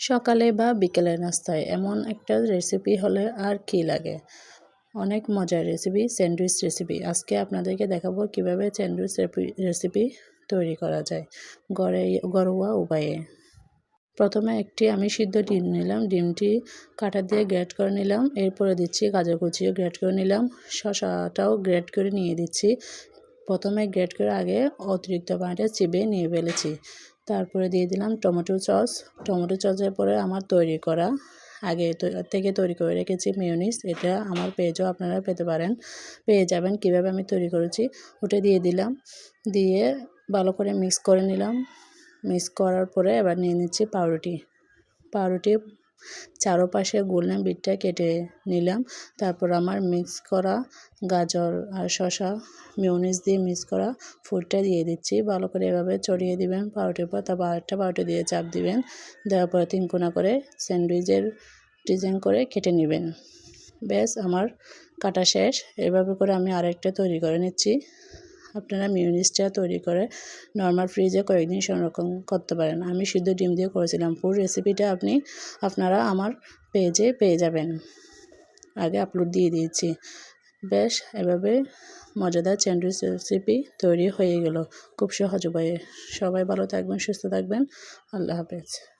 সকালে বা বিকেলের নাস্তায় এমন একটা রেসিপি হলে আর কি লাগে? অনেক মজার রেসিপি স্যান্ডউইচ রেসিপি আজকে আপনাদেরকে দেখাবো কীভাবে স্যান্ডউইচ রেসিপি তৈরি করা যায় গড়ে ঘরোয়া উপায়ে। প্রথমে একটি আমি সিদ্ধ ডিম নিলাম, ডিমটি কাটা দিয়ে গ্রেট করে নিলাম, এরপরে দিচ্ছি গাজর কুচিও গ্রেট করে নিলাম শশাটাও গ্রেট করে নিয়ে দিচ্ছি। প্রথমে গ্রেট করে আগে অতিরিক্ত পানিটা চিবিয়ে নিয়ে ফেলেছি। তারপরে দিয়ে দিলাম টমেটো সস। টমেটো সসের পরে আমার তৈরি করা, আগে থেকে তৈরি করে রেখেছি মিউনিস এটা আমার পেজও আপনারা পেতে পারেন। পেয়ে যাবেন কীভাবে আমি তৈরি করেছি। ওটা দিয়ে দিলাম। দিয়ে ভালো করে মিক্স করে নিলাম। মিক্স করার পরে এবার নিয়ে নিচ্ছি পাউরুটি। পাউরুটি চারোপাশে গোল্ডেন বিটটা কেটে নিলাম। তারপর আমার মিক্স করা গাজর আর শশা মিউনিস দিয়ে মিক্স করা ফুডটা দিয়ে দিচ্ছি। ভালো করে এভাবে চড়িয়ে দিবেন, পাউরুটির পর তারপর আরেকটা পাউরুটি দিয়ে চাপ দিবেন। দেওয়ার পরে তিন কোনা করে স্যান্ডউইচের ডিজাইন করে কেটে নেবেন। ব্যাস, আমার কাটা শেষ। এভাবে করে আমি আরেকটা তৈরি করে নিচ্ছি। আপনারা মিউনিসটা তৈরি করে নর্মাল ফ্রিজে কয়েকদিন সংরক্ষণ করতে পারেন। আমি সিদ্ধ ডিম দিয়ে করেছিলাম। পুরো রেসিপিটা আপনি, আপনারা আমার পেজে পেয়ে যাবেন। আগে আপলোড দিয়ে দিয়েছি। বেশ, এভাবে মজাদার স্যান্ডউইচ রেসিপি তৈরি হয়ে গেল। খুব সহজ উপায়ে। সবাই ভালো থাকবেন, সুস্থ থাকবেন। আল্লাহ হাফেজ।